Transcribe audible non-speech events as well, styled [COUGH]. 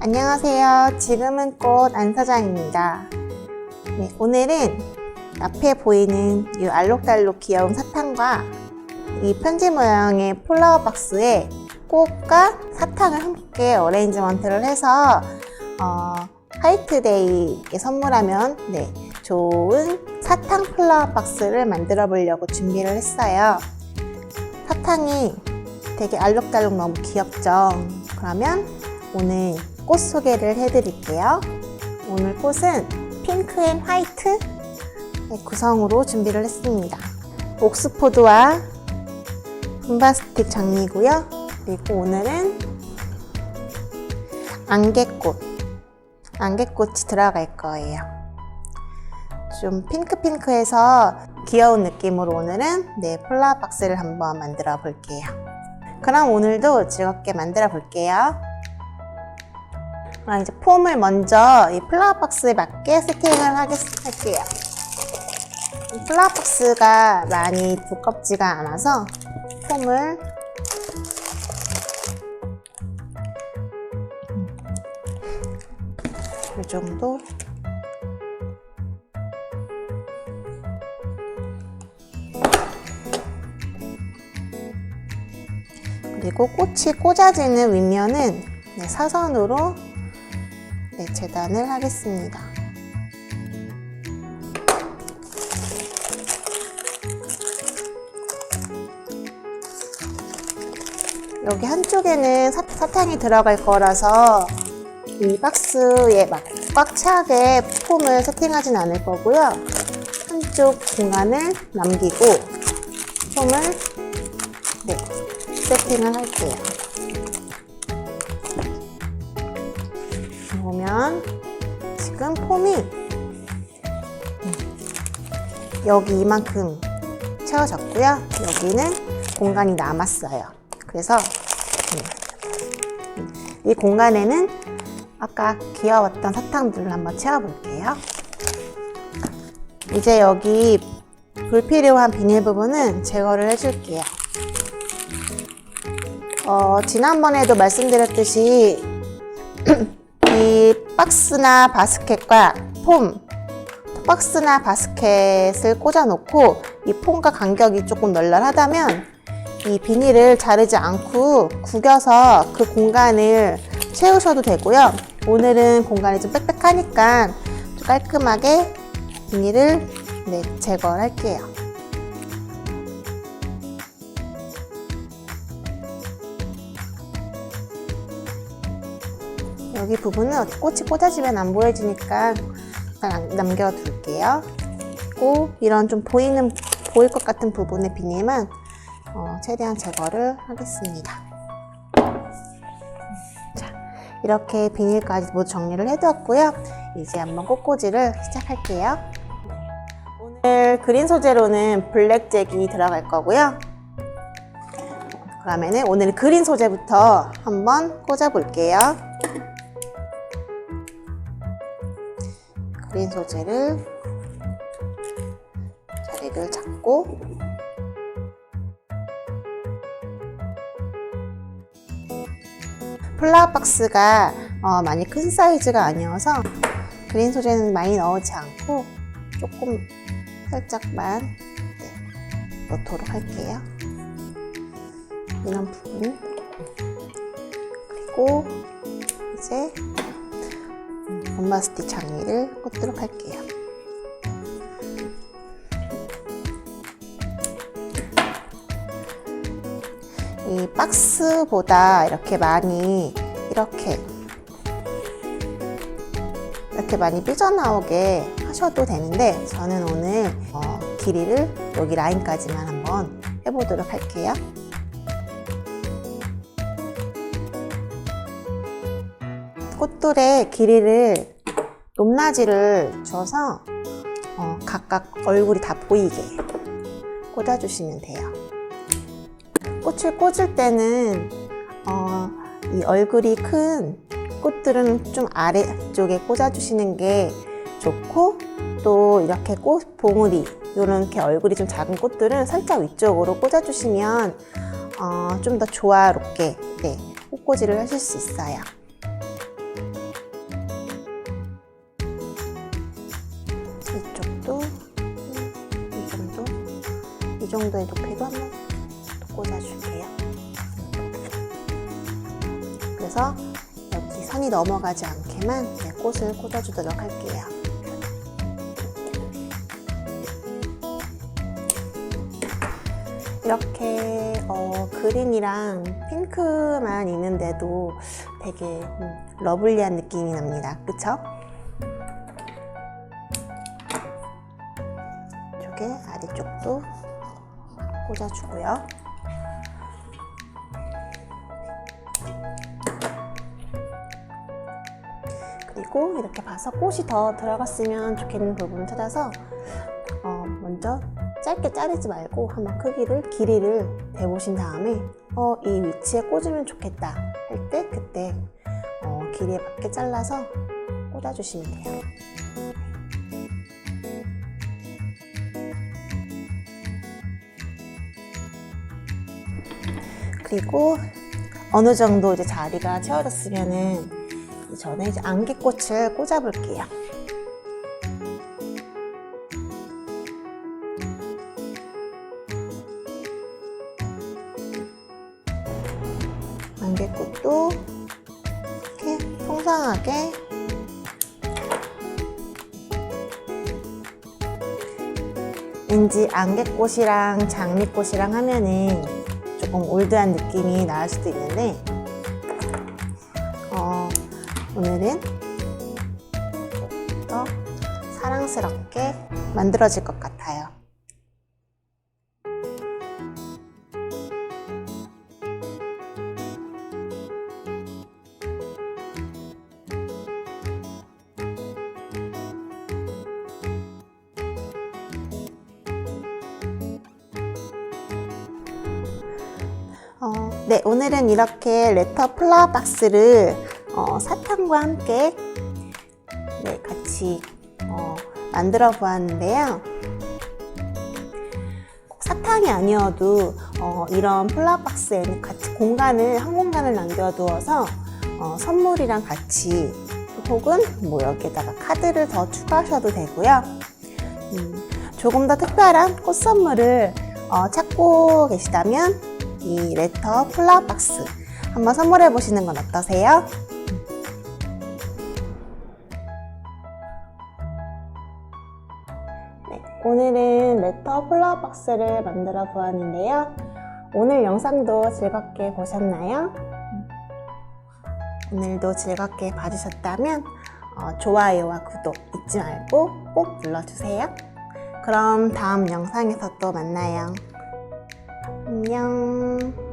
안녕하세요. 지금은 꽃 안사장입니다. 네, 오늘은 앞에 보이는 이 알록달록 귀여운 사탕과 이 편지 모양의 폴라워 박스에 꽃과 사탕을 함께 어레인지먼트를 해서 어, 화이트데이에 선물하면 네, 좋은 사탕 플라워 박스를 만들어 보려고 준비를 했어요. 사탕이 되게 알록달록 너무 귀엽죠? 그러면 오늘 꽃 소개를 해드릴게요. 오늘 꽃은 핑크 앤 화이트 구성으로 준비를 했습니다. 옥스포드와 분바스틱 장미고요. 그리고 오늘은 안개꽃, 안개꽃이 들어갈 거예요. 좀 핑크핑크해서 귀여운 느낌으로 오늘은 네, 폴라 박스를 한번 만들어 볼게요. 그럼 오늘도 즐겁게 만들어 볼게요. 그럼 이제 폼을 먼저 이 플라워 박스에 맞게 세팅을 하겠, 할게요. 이 플라워 박스가 많이 두껍지가 않아서 폼을 이 정도 그리고 꽃이 꽂아지는 윗면은 네, 사선으로 네, 재단을 하겠습니다. 여기 한쪽에는 사, 사탕이 들어갈 거라서 이 박스에 막 꽉 차게 폼을 세팅하진 않을 거고요. 한쪽 공간을 남기고 폼을 네, 세팅을 할게요. 보면 지금 폼이 음, 여기 이만큼 채워졌고요. 여기는 공간이 남았어요. 그래서 음, 이 공간에는 아까 귀여웠던 사탕들을 한번 채워볼게요. 이제 여기 불필요한 비닐 부분은 제거를 해줄게요. 어, 지난번에도 말씀드렸듯이 [CLEARS THROAT] 이 박스나 바스켓과 폼, 박스나 바스켓을 꽂아놓고 이 폼과 간격이 조금 널널하다면 이 비닐을 자르지 않고 구겨서 그 공간을 채우셔도 되고요. 오늘은 공간이 좀 빽빽하니까 좀 깔끔하게 비닐을 네, 제거를 할게요. 여기 부분은 꽃이 꽂아지면 안 보여지니까 남겨둘게요. 그리고 이런 좀 보이는 보일 것 같은 부분의 비닐만 어, 최대한 제거를 하겠습니다. 자, 이렇게 비닐까지 모두 정리를 해두었고요. 이제 한번 꽃꽂이를 시작할게요. 오늘 그린 소재로는 블랙잭이 들어갈 거고요. 그러면은 오늘 그린 소재부터 한번 꽂아 볼게요. 그린 소재를 자리를 잡고 플라워 박스가 어, 많이 큰 사이즈가 아니어서 그린 소재는 많이 넣지 않고 조금 살짝만 네, 넣도록 할게요. 이런 부분 그리고 이제 엄마스틱 장미를 꽂도록 할게요. 이 박스보다 이렇게 많이 이렇게 이렇게 많이 삐져나오게 하셔도 되는데 저는 오늘 어, 길이를 여기 라인까지만 한번 해보도록 할게요. 꽃돌의 길이를 높낮이를 줘서 어, 각각 얼굴이 다 보이게 꽂아주시면 돼요. 꽃을 꽂을 때는 어, 이 얼굴이 큰 꽃들은 좀 아래쪽에 꽂아주시는 게 좋고 또 이렇게 꽃 봉우리 이렇게 얼굴이 좀 작은 꽃들은 살짝 위쪽으로 꽂아주시면 어, 좀 더 조화롭게 네, 꽃꽂이를 하실 수 있어요. 정도의 높이도 한번 더 꽂아줄게요. 그래서 여기 선이 넘어가지 않게만 네, 꽃을 꽂아주도록 할게요. 이렇게 어, 그린이랑 핑크만 있는데도 되게 음, 러블리한 느낌이 납니다. 그쵸? 이쪽에 아래쪽도 꽂아주고요. 그리고 이렇게 봐서 꽃이 더 들어갔으면 좋겠는 부분을 찾아서 어, 먼저 짧게 자르지 말고 한번 크기를 길이를 대보신 다음에 어, 이 위치에 꽂으면 좋겠다 할 때 그때 어, 길이에 맞게 잘라서 꽂아주시면 돼요. 그리고 어느 정도 이제 자리가 채워졌으면은 전에 이제 안개꽃을 꽂아볼게요. 안개꽃도 이렇게 풍성하게 왠지 안개꽃이랑 장미꽃이랑 하면은 조금 올드한 느낌이 나을 수도 있는데 어, 오늘은 더 사랑스럽게 만들어질 것 같아요. 어, 네, 오늘은 이렇게 레터 플라워 박스를 어, 사탕과 함께 네, 같이 어, 만들어 보았는데요. 꼭 사탕이 아니어도 어, 이런 플라워 박스에는 같이 공간을 한 공간을 남겨두어서 어, 선물이랑 같이 혹은 뭐 여기에다가 카드를 더 추가하셔도 되고요. 음, 조금 더 특별한 꽃 선물을 어, 찾고 계시다면 이 레터 플라워 박스 한번 선물해 보시는 건 어떠세요? 네, 오늘은 레터 플라워 박스를 만들어 보았는데요. 오늘 영상도 즐겁게 보셨나요? 오늘도 즐겁게 봐주셨다면 어, 좋아요와 구독 잊지 말고 꼭 눌러주세요. 그럼 다음 영상에서 또 만나요. 안녕.